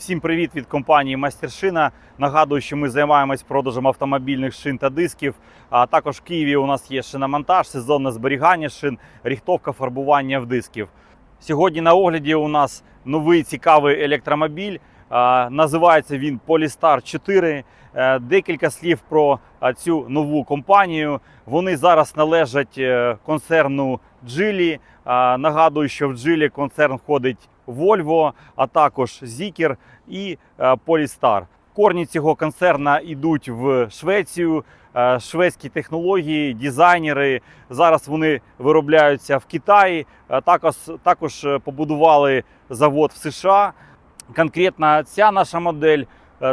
Всім привіт від компанії Мастершина. Нагадую, що ми займаємось продажем автомобільних шин та дисків. А також в Києві у нас є шиномонтаж, сезонне зберігання шин, ріхтовка фарбування в дисків. Сьогодні на огляді у нас новий цікавий електромобіль. Називається він Polestar 4. Е, Декілька слів про цю нову компанію. Вони зараз належать е, концерну Geely. Нагадую, що в Geely концерн входить Volvo, а також Zikr і е, Polestar. Корні цього концерна йдуть в Швецію. Е, Шведські технології, дизайнери. Зараз вони виробляються в Китаї. Е, Також, також побудували завод в США. Конкретно ця наша модель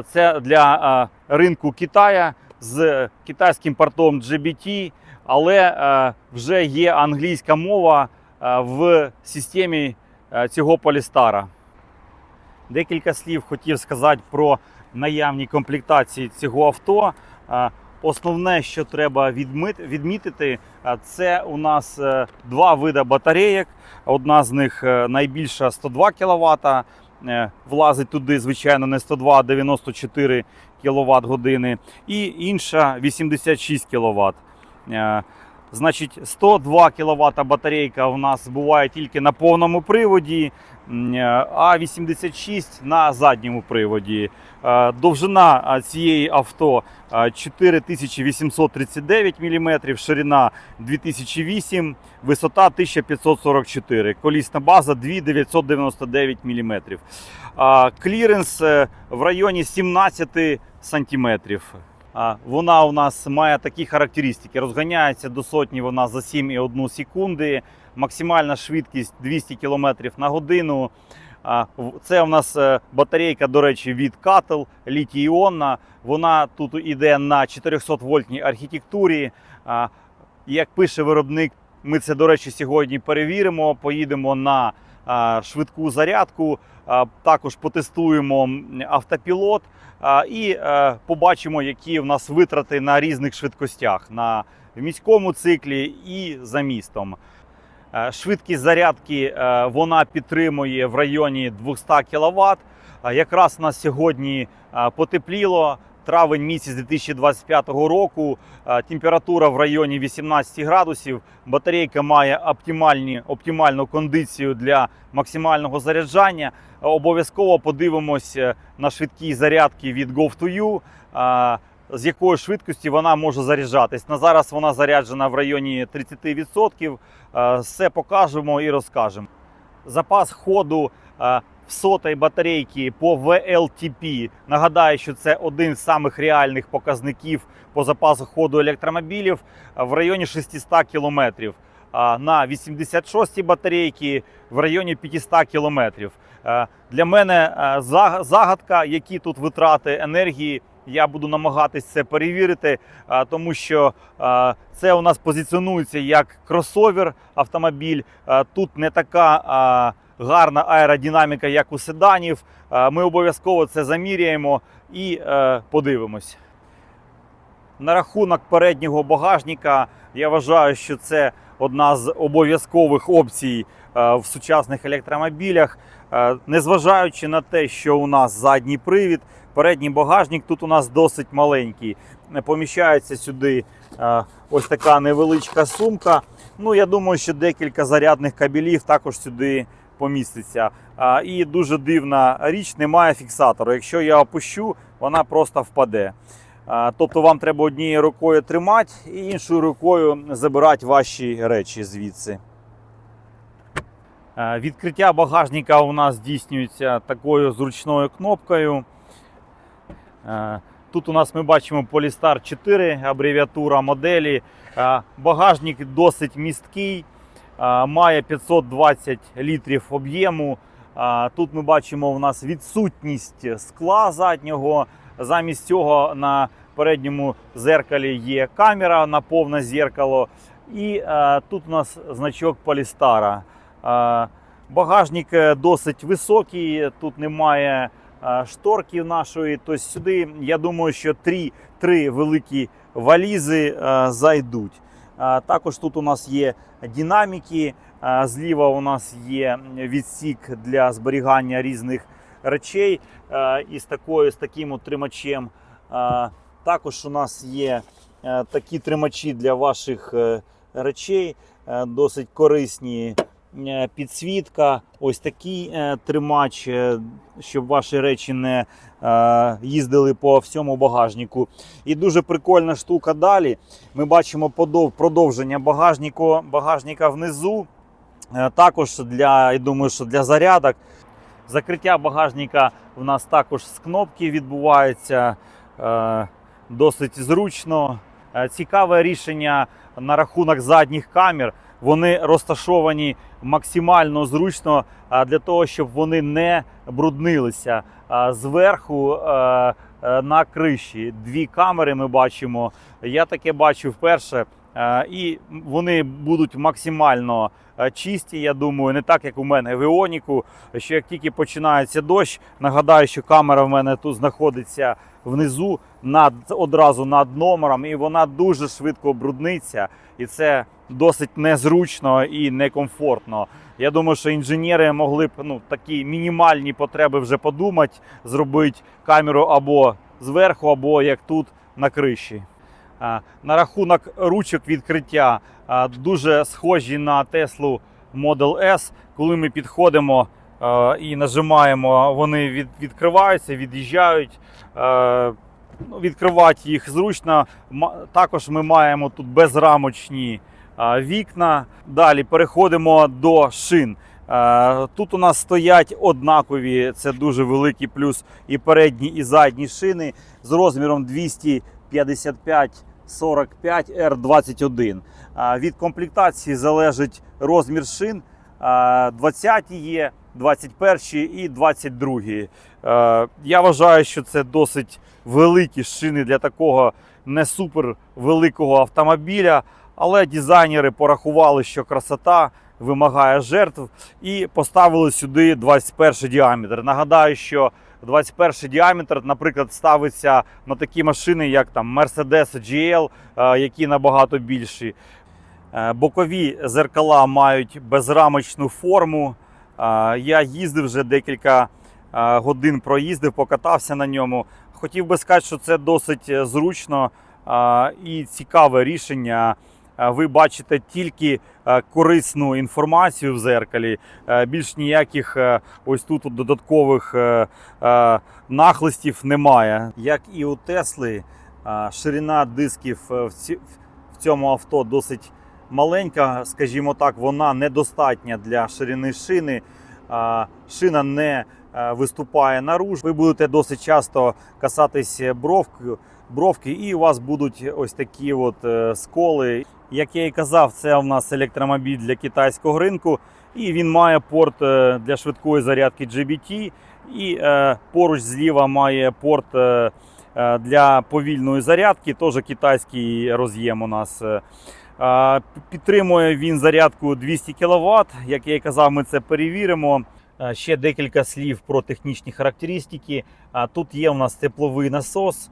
це для ринку Китая з китайським портом GBT, але вже є англійська мова в системі цього Полістара. Декілька слів хотів сказати про наявні комплектації цього авто. Е, Основне, що треба відмітити, е, це у нас е, два види батарейок. Одна з них е, найбільша 102 кВт. Е, Влазить туди, звичайно, не 102, а 94 кВт години. І інша 86 кВт. Значить, 102 кВт батарейка у нас буває тільки на повному приводі, е, а 86 на задньому приводі. Е, Довжина цієї авто 4839 мм, ширина 2008, висота 1544, колісна база 2999 мм. Кліренс е, в районі 17 сантиметрів. Вона у нас має такі характеристики. Розганяється до сотні вона за 7,1 секунди. Максимальна швидкість 200 км на годину. Це у нас е, батарейка, до речі, від Cattle, літій-іонна. Вона тут іде на 400 вольтній архітектурі. Як пише виробник, ми це, до речі, сьогодні перевіримо. Поїдемо на швидку зарядку. Також потестуємо автопілот і е, побачимо, які в нас витрати на різних швидкостях на міському циклі і за містом. Е, Швидкість зарядки е, вона підтримує в районі 200 кВт. Якраз у нас сьогодні потепліло. Травень місяць 2025 року. Е, Температура в районі 18 градусів. Батарейка має оптимальні, оптимальну кондицію для максимального заряджання. Е, Обов'язково подивимось е, на швидкі зарядки від Go2U, е, з якої швидкості вона може заряджатись. На зараз вона заряджена в районі 30%. Е, Все покажемо і розкажемо. Запас ходу в сотої батарейки по VLTP. Нагадаю, що це один з самих реальних показників по запасу ходу електромобілів в районі 600 кілометрів. А На 86-й батарейки в районі 500 кілометрів. Е, Для мене загадка, які тут витрати енергії. Я буду намагатись це перевірити, тому що це у нас позиціонується як кросовер автомобіль. Тут не така гарна аеродинаміка, як у седанів. Е, Ми обов'язково це заміряємо і е, подивимось. На рахунок переднього багажника я вважаю, що це одна з обов'язкових опцій е, в сучасних електромобілях. Незважаючи на те, що у нас задній привід, передній багажник тут у нас досить маленький. Поміщається сюди ось така невеличка сумка. Ну, я думаю, що декілька зарядних кабелів також сюди поміститься. І дуже дивна річ, немає фіксатору. Якщо я опущу, вона просто впаде. Тобто вам треба однією рукою тримати і іншою рукою забирати ваші речі звідси. Відкриття багажника у нас здійснюється такою зручною кнопкою. Тут у нас ми бачимо Polestar 4, абревіатура моделі. Багажник досить місткий, має 520 літрів об'єму. Тут ми бачимо у нас відсутність скла заднього. Замість цього на передньому зеркалі є камера на повне зеркало. І тут у нас значок Полістара. Багажник е, досить високий, тут немає шторків нашої. Тобто сюди, я думаю, що три, великі валізи зайдуть. Також тут у нас є динаміки. Зліва у нас є відсік для зберігання різних речей із такою, з таким от тримачем. Також у нас є е, такі тримачі для ваших е, речей, е, досить корисні. Е, Підсвітка, ось такий е, тримач, е, щоб ваші речі не їздили по всьому багажнику. І дуже прикольна штука далі. Ми бачимо продовження багажнику, багажника внизу. Також для, я думаю, що для зарядок. Закриття багажника в нас також з кнопки відбувається досить зручно. Цікаве рішення на рахунок задніх камер. Вони розташовані максимально зручно для того, щоб вони не бруднилися. Зверху на криші дві камери ми бачимо. Я таке бачу вперше. І вони будуть максимально чисті, я думаю, не так, як у мене в Іоніку, що як тільки починається дощ, нагадаю, що камера в мене тут знаходиться внизу, над, одразу над номером, і вона дуже швидко брудниться, і це досить незручно і некомфортно. Я думаю, що інженери могли б ну, такі мінімальні потреби вже подумати, зробити камеру або зверху, або як тут на криші. На рахунок ручок відкриття дуже схожі на Теслу Model S. Коли ми підходимо і нажимаємо, вони від, відкриваються, від'їжджають. Е, ну, Відкривати їх зручно. Також ми маємо тут безрамочні а, вікна. Далі переходимо до шин. Е, Тут у нас стоять однакові, це дуже великий плюс і передні, і задні шини з розміром 255 45 R21. Від комплектації залежить розмір шин. А, 20 є, 21 і 22. Е, Я вважаю, що це досить великі шини для такого не супер великого автомобіля. Але дизайнери порахували, що красота вимагає жертв, і поставили сюди 21 діаметр. Нагадаю, що 21 діаметр, наприклад, ставиться на такі машини, як там Mercedes GL, е, які набагато більші. Е, Бокові зеркала мають безрамочну форму. Я їздив вже декілька годин проїздив, покатався на ньому. Хотів би сказати, що це досить е, зручно і цікаве рішення. Ви бачите тільки корисну інформацію в зеркалі, більш ніяких е, ось тут додаткових е, нахлистів немає. Як і у Тесли, ширина дисків в цьому авто досить маленька, скажімо так, вона недостатня для ширини шини. Шина не е, виступає наружу. Ви будете досить часто касатись бровкою, бровки, і у вас будуть ось такі от е, сколи. Як я і казав, це у нас електромобіль для китайського ринку, і він має порт е, для швидкої зарядки GBT, і поруч зліва має порт для повільної зарядки, теж китайський роз'єм у нас. Підтримує він зарядку 200 кВт. Як я і казав, ми це перевіримо. Ще декілька слів про технічні характеристики. Тут є у нас тепловий насос.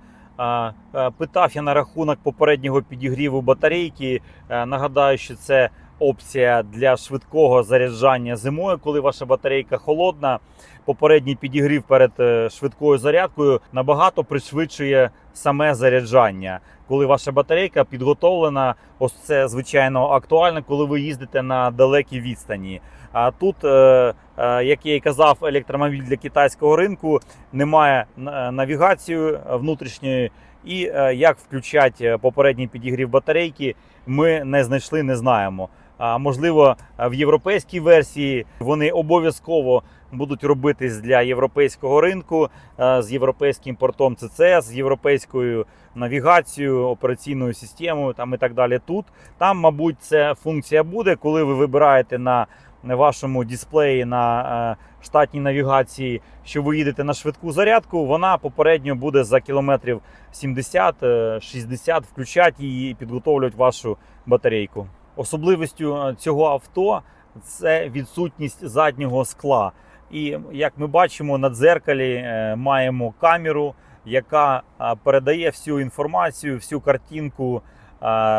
Питав я на рахунок попереднього підігріву батарейки. Нагадаю, що це опція для швидкого заряджання зимою, коли ваша батарейка холодна. Попередній підігрів перед е, швидкою зарядкою набагато пришвидшує саме заряджання коли ваша батарейка підготовлена. Ось це звичайно актуально, коли ви їздите на далекій відстані. А тут, е, е, як я і казав, електромобіль для китайського ринку немає на- навігації внутрішньої. І е, як включати попередній підігрів батарейки, ми не знайшли, не знаємо. А можливо, в європейській версії вони обов'язково будуть робитись для європейського ринку е, з європейським портом CCS, з європейською навігацією, операційною системою там і так далі. Тут там, мабуть, ця функція буде, коли ви вибираєте на вашому дисплеї на е, штатній навігації, що ви їдете на швидку зарядку, вона попередньо буде за кілометрів 70-60 включати її і підготовлювати вашу батарейку. Особливістю е, цього авто це відсутність заднього скла. І як ми бачимо, на дзеркалі е, маємо камеру, яка е, передає всю інформацію, всю картинку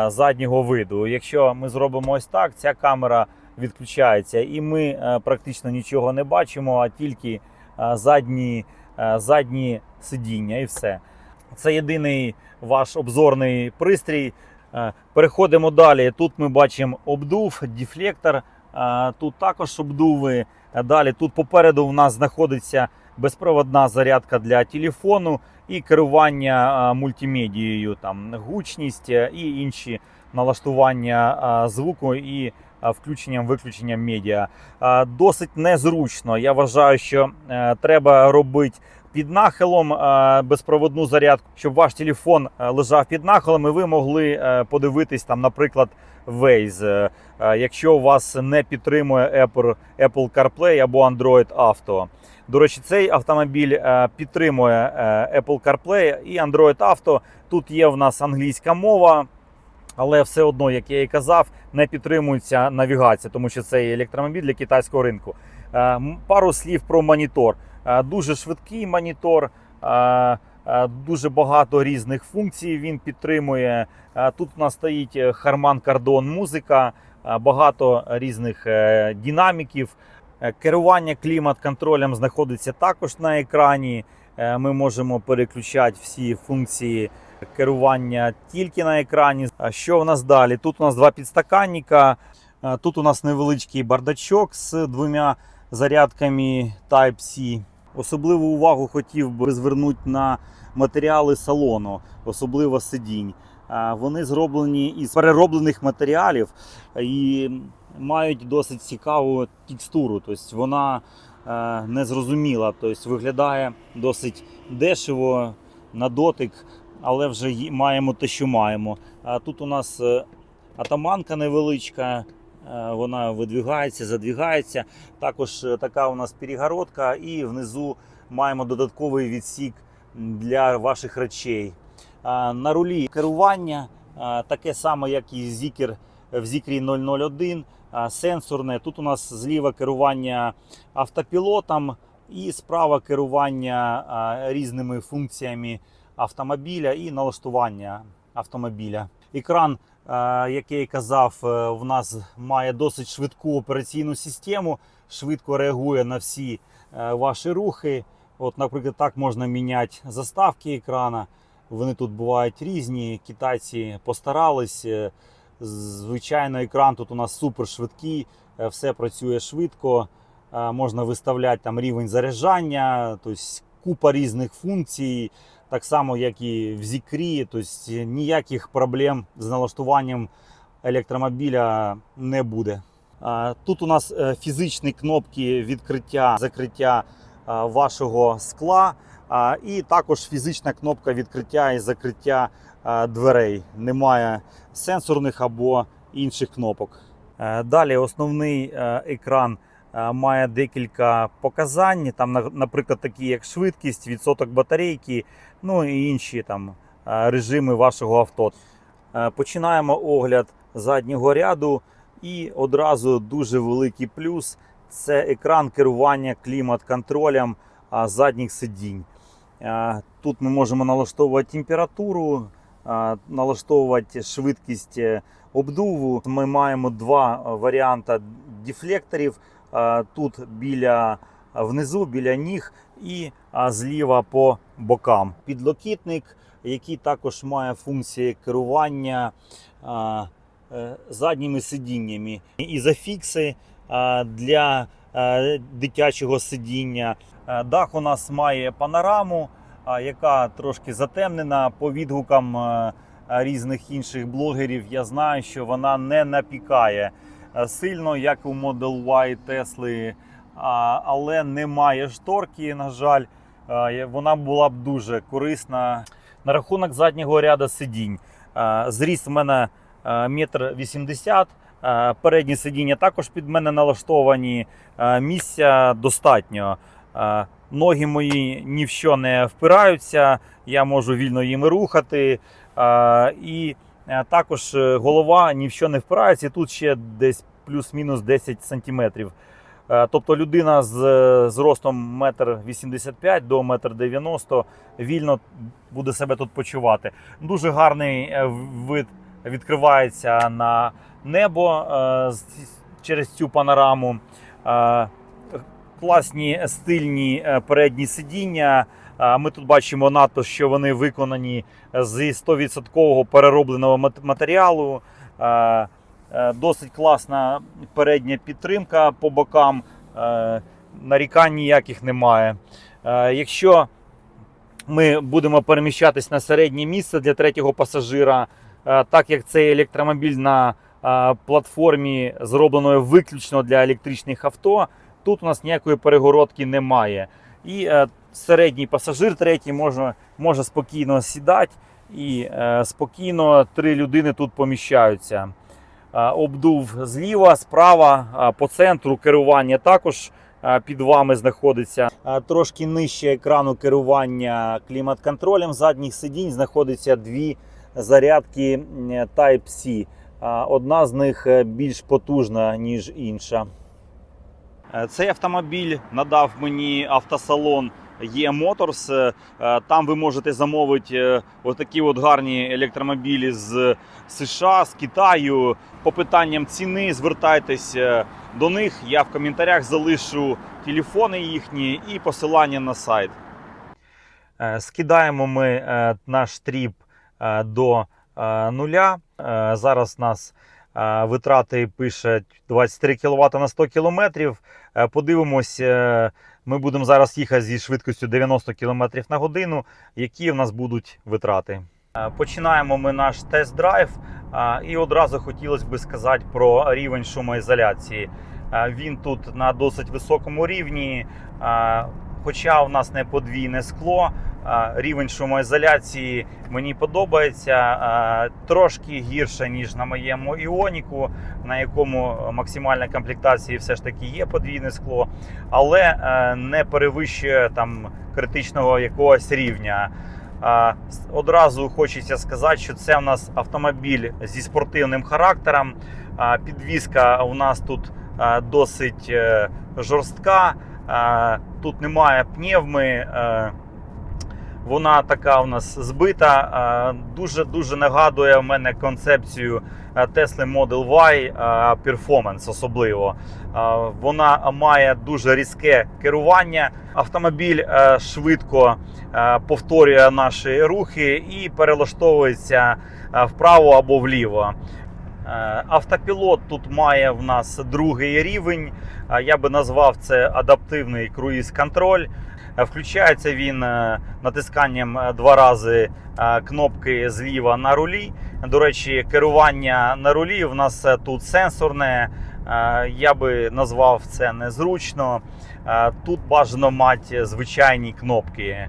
заднього виду. Якщо ми зробимо ось так, ця камера відключається, і ми практично нічого не бачимо, а тільки задні, задні сидіння і все. Це єдиний ваш обзорний пристрій. Е, Переходимо далі. Тут ми бачимо обдув, дефлектор. Е, Тут також обдуви. Е, Далі тут попереду в нас знаходиться безпроводна зарядка для телефону і керування мультимедією, там гучність і інші налаштування звуку і включенням виключенням медіа. Досить незручно. Я вважаю, що треба робити під нахилом е, безпроводну зарядку, щоб ваш телефон е, лежав під нахилом, і ви могли е, подивитись там, наприклад, Waze, якщо у вас не підтримує Apple, Apple CarPlay або Android Auto. До речі, цей автомобіль підтримує Apple CarPlay і Android Auto. Тут є в нас англійська мова. Але все одно, як я і казав, не підтримується навігація, тому що це є електромобіль для китайського ринку. Пару слів про монітор. Е, Дуже швидкий монітор, е, е, дуже багато різних функцій він підтримує. Тут у нас стоїть Kardon музика, багато різних динаміків. Керування клімат-контролем знаходиться також на екрані. Ми можемо переключати всі функції керування тільки на екрані. Що в нас далі? Тут у нас два підстаканника. Тут у нас невеличкий бардачок з двома зарядками Type-C. Особливу увагу хотів би звернути на матеріали салону, особливо сидінь. Вони зроблені із перероблених матеріалів і мають досить цікаву текстуру. Тобто вона е, незрозуміла, тобто виглядає досить дешево на дотик, але вже маємо те, що маємо. А тут у нас е, атаманка невеличка. Е, Вона видвигається, задвигається. Також е, така у нас перегородка, і внизу маємо додатковий відсік для ваших речей. На рулі керування таке саме, як і Zikr в Zikri 001, сенсорне. Тут у нас зліва керування автопілотом і справа керування різними функціями автомобіля і налаштування автомобіля. Екран, е, як я і казав, е, в нас має досить швидку операційну систему, швидко реагує на всі е, ваші рухи. От, наприклад, так можна міняти заставки екрана. Вони тут бувають різні. Китайці постарались. Е, Звичайно, екран тут у нас супер швидкий, е, все працює швидко. Е, Можна виставляти там рівень заряджання, тобто купа різних функцій, так само, як і в Zikri. Тобто ніяких проблем з налаштуванням електромобіля не буде. Тут у нас е, фізичні кнопки відкриття, закриття е, вашого скла, і також фізична кнопка відкриття і закриття е, дверей. Немає сенсорних або інших кнопок. Далі основний екран має декілька показань. Там, наприклад, такі як швидкість, відсоток батарейки, ну і інші там е, режими вашого авто. Е, Починаємо огляд заднього ряду. І одразу дуже великий плюс це екран керування клімат-контролем задніх сидінь. Е, Тут ми можемо налаштовувати температуру, налаштовувати швидкість обдуву. Ми маємо два варіанти дефлекторів. Тут біля внизу, біля ніг і зліва по бокам. Підлокітник, який також має функції керування е, задніми сидіннями. Ізофікси а, для е, дитячого сидіння. Е, Дах у нас має панораму, яка трошки затемнена по відгукам різних інших блогерів. Я знаю, що вона не напікає сильно, як у Model Y Tesla, але немає шторки, на жаль. Е, Вона була б дуже корисна. На рахунок заднього ряду сидінь. Е, Зріст в мене е, метр вісімдесят. Передні сидіння також під мене налаштовані. Місця достатньо. Ноги мої ні в що не впираються, я можу вільно їми рухати. І також голова ні в що не впирається. Тут ще десь плюс-мінус 10 сантиметрів. Е, Тобто людина з е, зростом 1,85 до 1,90 м вільно буде себе тут почувати. Дуже гарний е, вид відкривається на небо через цю панораму. Класні стильні передні сидіння. Ми тут бачимо надпис, що вони виконані зі 100% переробленого мат- матеріалу. Е, Досить класна передня підтримка по бокам. Е, Нарікань ніяких немає. Е, Якщо ми будемо переміщатись на середнє місце для третього пасажира, так як цей електромобіль на платформі зробленої виключно для електричних авто, тут у нас ніякої перегородки немає. І середній пасажир третій може, може спокійно сідати і спокійно три людини тут поміщаються. Е, Обдув зліва, справа, е, по центру керування також е, під вами знаходиться. Трошки нижче екрану керування клімат-контролем задніх сидінь знаходиться дві зарядки Type-C. Одна з них більш потужна, ніж інша. Цей автомобіль надав мені автосалон Є Motors. Е, е, Там ви можете замовити е, отакі от гарні електромобілі з США, з Китаю. По питанням ціни звертайтесь е, до них. Я в коментарях залишу телефони їхні і посилання на сайт. Скидаємо ми наш тріп до нуля. Зараз нас е, витрати пише 23 кВт на 100 км. Подивимось, ми будемо зараз їхати зі швидкістю 90 км на годину. Які в нас будуть витрати? Е, Починаємо ми наш тест-драйв. е, І одразу хотілося би сказати про рівень шумоізоляції. Е, Він тут на досить високому рівні. Хоча у нас не подвійне скло, рівень шумоізоляції мені подобається трошки гірше, ніж на моєму іоніку, на якому максимальна комплектації все ж таки є подвійне скло, але е, не перевищує там критичного якогось рівня. Одразу хочеться сказати, що це у нас автомобіль зі спортивним характером. Підвізка у нас тут досить е, жорстка. Тут немає пневми. е, Вона така у нас збита. Дуже дуже нагадує в мене концепцію е, Tesla Model Y е, Performance особливо. Вона має дуже різке керування. Автомобіль швидко повторює наші рухи і перелаштовується вправо або вліво. Е, Автопілот тут має в нас другий рівень. Е, Я би назвав це адаптивний круїз-контроль. Е, Включається він натисканням два рази кнопки зліва на рулі. До речі, керування на рулі в нас тут сенсорне. Я би назвав це незручно. Тут бажано мати звичайні кнопки.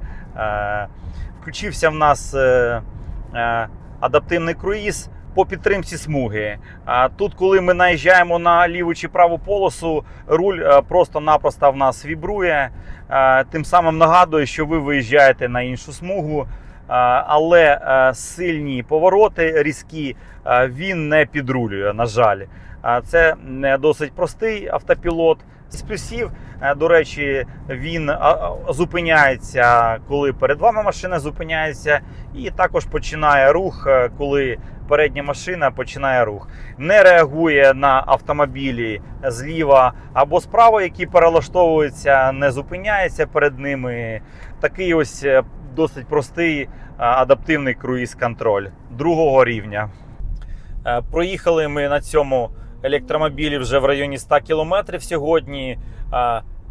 Включився в нас адаптивний круїз по підтримці смуги. А Тут, коли ми наїжджаємо на ліву чи праву полосу, руль е, просто-напросто в нас вібрує. Е, Тим самим нагадує, що ви виїжджаєте на іншу смугу. Е, Але сильні повороти різкі він не підрулює, на жаль. Це досить простий автопілот. З плюсів, е, до речі, він а, а, зупиняється, коли перед вами машина зупиняється, і також починає рух, е, коли передня машина починає рух. Не реагує на автомобілі зліва або справа, які перелаштовуються, не зупиняється перед ними. Такий ось е, досить простий е, адаптивний круїз-контроль другого рівня. Е, Проїхали ми на цьому електромобілі вже в районі 100 кілометрів сьогодні.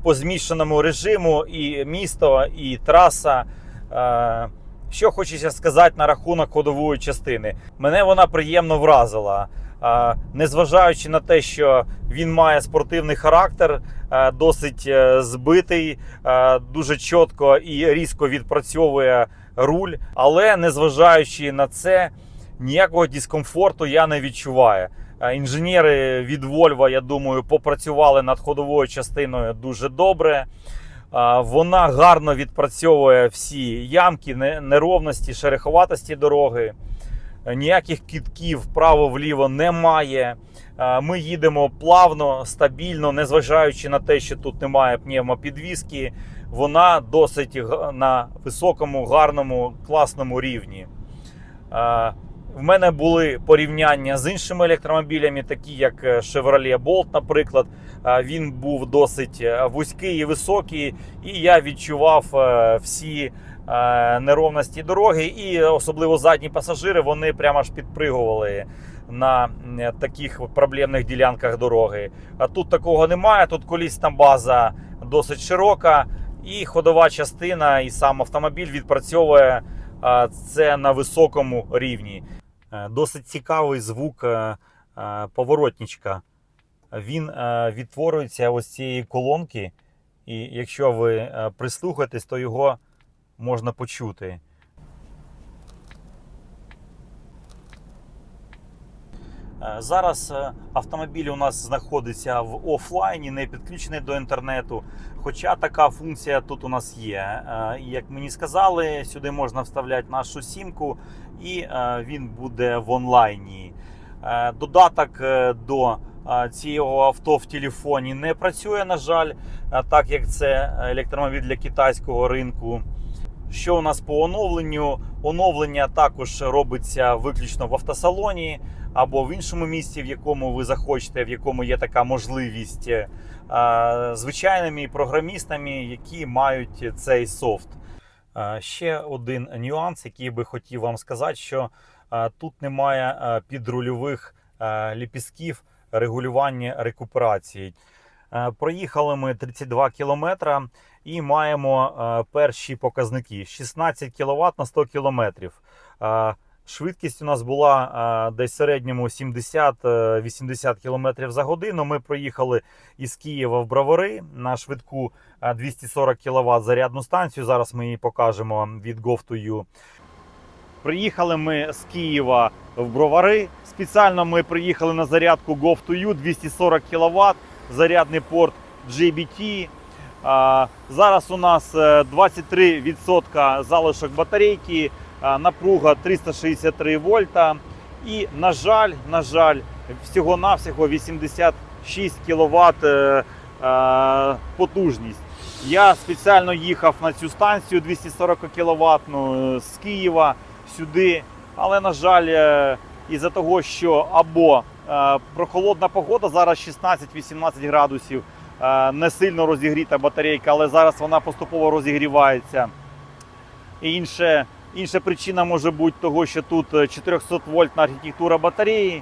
По змішаному режиму і місто, і траса. Що хочеться сказати на рахунок ходової частини. Мене вона приємно вразила. Незважаючи на те, що він має спортивний характер, досить е, збитий, дуже чітко і різко відпрацьовує руль. Але незважаючи на це, ніякого дискомфорту я не відчуваю. Інженери від Volvo, я думаю, попрацювали над ходовою частиною дуже добре. Вона гарно відпрацьовує всі ямки, неровності, шероховатості дороги. Ніяких кітків вправо-вліво немає. Ми їдемо плавно, стабільно, незважаючи на те, що тут немає пневмопідвіски. Вона досить на високому, гарному, класному рівні. В мене були порівняння з іншими електромобілями, такі як е, Chevrolet Bolt, наприклад. Він був досить е, вузький і високий, і я відчував е, всі неровності дороги, і особливо задні пасажири вони прямо аж підпригували на таких проблемних ділянках дороги. А тут такого немає. Тут колісна база досить широка, і ходова частина, і сам автомобіль відпрацьовує це на високому рівні. Е, Досить цікавий звук е, е, поворотничка. Він відтворюється ось цієї колонки, і якщо ви прислухаєтесь, то його можна почути. Зараз е, автомобіль у нас знаходиться в офлайні, не підключений до інтернету. Хоча така функція тут у нас є. Е, як мені сказали, сюди можна вставляти нашу сімку, і е, він буде в онлайні. Е, Додаток е, до е, цього авто в телефоні не працює, на жаль, е, так як це електромобіль для китайського ринку. Що у нас по оновленню? Оновлення також робиться виключно в автосалоні або в іншому місці, в якому ви захочете, в якому є така можливість е, звичайними програмістами, які мають цей софт. Е, Ще один нюанс, який би хотів вам сказати, що е, тут немає підрульових ліпістків регулювання рекуперації. Проїхали ми 32 кілометра і маємо перші показники 16 кВт на 100 км. Швидкість у нас була е, десь в середньому 70-80 км за годину. Ми проїхали із Києва в Бровари на швидку е, 240 кВт зарядну станцію. Зараз ми її покажемо від GoV2U. Приїхали ми з Києва в Бровари. Спеціально ми приїхали на зарядку GoV2U 240 кВт, зарядний порт GBT. Зараз у нас е, 23% залишок батарейки, напруга 363 вольта. І, на жаль, на жаль, всього-навсього 86 кВт е, е, потужність. Я спеціально їхав на цю станцію 240 кВт з Києва сюди. Але, на жаль, е, із-за того, що або е, прохолодна погода, зараз 16-18 градусів, е, не сильно розігріта батарейка, але зараз вона поступово розігрівається. І інше, інша причина може бути того, що тут 400 вольтна архітектура батареї, е,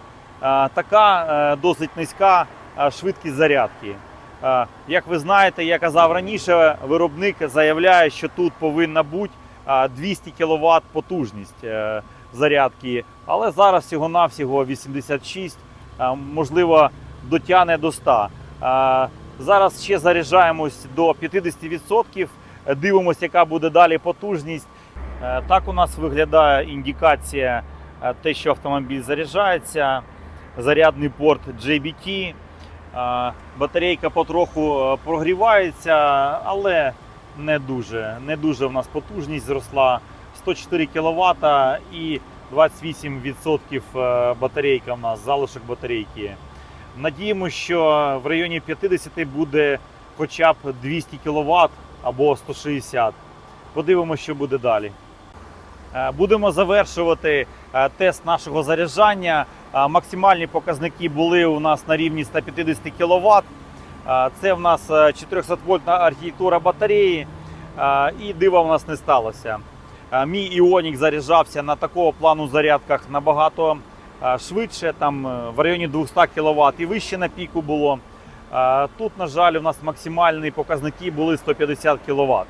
така е, досить низька е, швидкість зарядки. Е, Як ви знаєте, я казав раніше, виробник заявляє, що тут повинна бути е, 200 кВт потужність е, зарядки, але зараз всього-навсього 86, е, можливо, дотягне до 100. Е, Зараз ще заряджаємось до 50%, е, дивимося, яка буде далі потужність. Е, Так у нас виглядає індикація, е, те, що автомобіль заряджається. Зарядний порт JBT. Е, Батарейка потроху прогрівається, але не дуже. Не дуже в нас потужність зросла. 104 кВт і 28% е, батарейка в нас, залишок батарейки. Надіємося, що в районі 50 буде хоча б 200 кВт або 160. Подивимося, що буде далі. Е, Будемо завершувати е, тест нашого заряджання. Е, Максимальні показники були у нас на рівні 150 кВт. Це в нас 400 вольтна архітектура батареї, і дива в нас не сталося. Мій іонік заряджався на такого плану зарядках набагато швидше, там в районі 200 кВт і вище на піку було. Тут, на жаль, у нас максимальні показники були 150 кВт.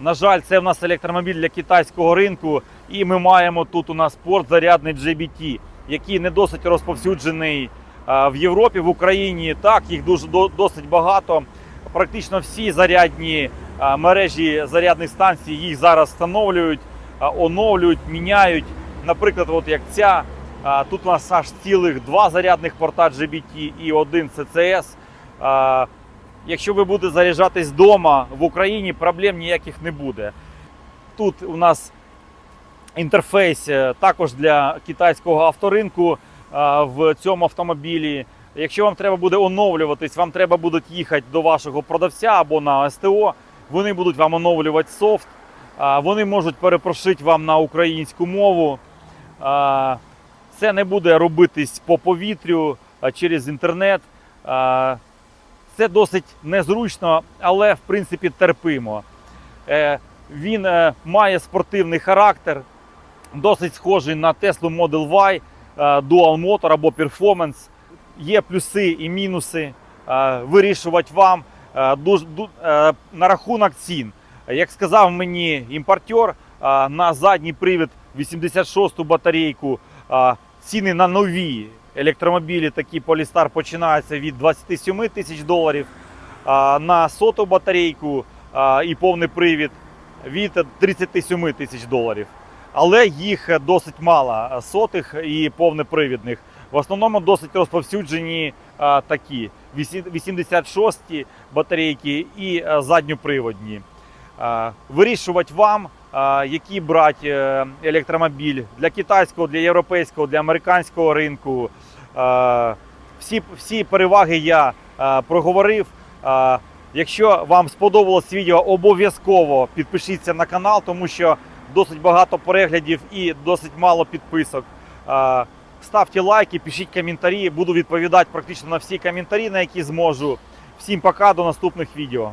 На жаль, це в нас електромобіль для китайського ринку, і ми маємо тут у нас порт зарядний GBT, який не досить розповсюджений в Європі, в Україні. Так, їх дуже досить багато. Практично всі зарядні мережі зарядних станцій їх зараз встановлюють, оновлюють, міняють. Наприклад, от як ця, тут у нас аж цілих два зарядних порта GBT і один CCS. Якщо ви будете заряджатись вдома в Україні, проблем ніяких не буде. Тут у нас інтерфейс е, також для китайського авторинку е, в цьому автомобілі. Якщо вам треба буде оновлюватись, вам треба буде їхати до вашого продавця або на СТО. Вони будуть вам оновлювати софт. Вони можуть перепрошити вам на українську мову. Це не буде робитись по повітрю через інтернет. Це досить незручно, але в принципі терпимо. Е, Він е, має спортивний характер, досить схожий на Tesla Model Y, е, Dual Motor або Performance. Є плюси і мінуси. Вирішувати вам на рахунок цін. Як сказав мені імпортер, на задній привід 86-ту батарейку ціни на нові електромобілі, такі Polestar, починаються від 27 тисяч доларів. На соту батарейку і повний привід від 37 тисяч доларів. Але їх досить мало сотих і повнопривідних. В основному досить розповсюджені е, такі 86 батарейки і задньоприводні. Е, Вирішувати вам, які брати е, електромобіль для китайського, для європейського, для американського ринку. Всі, всі переваги я проговорив. Якщо вам сподобалось відео, обов'язково підпишіться на канал, тому що досить багато переглядів і досить мало підписок. Ставте лайки, пишіть коментарі. Буду відповідати практично на всі коментарі, на які зможу. Всім пока, до наступних відео.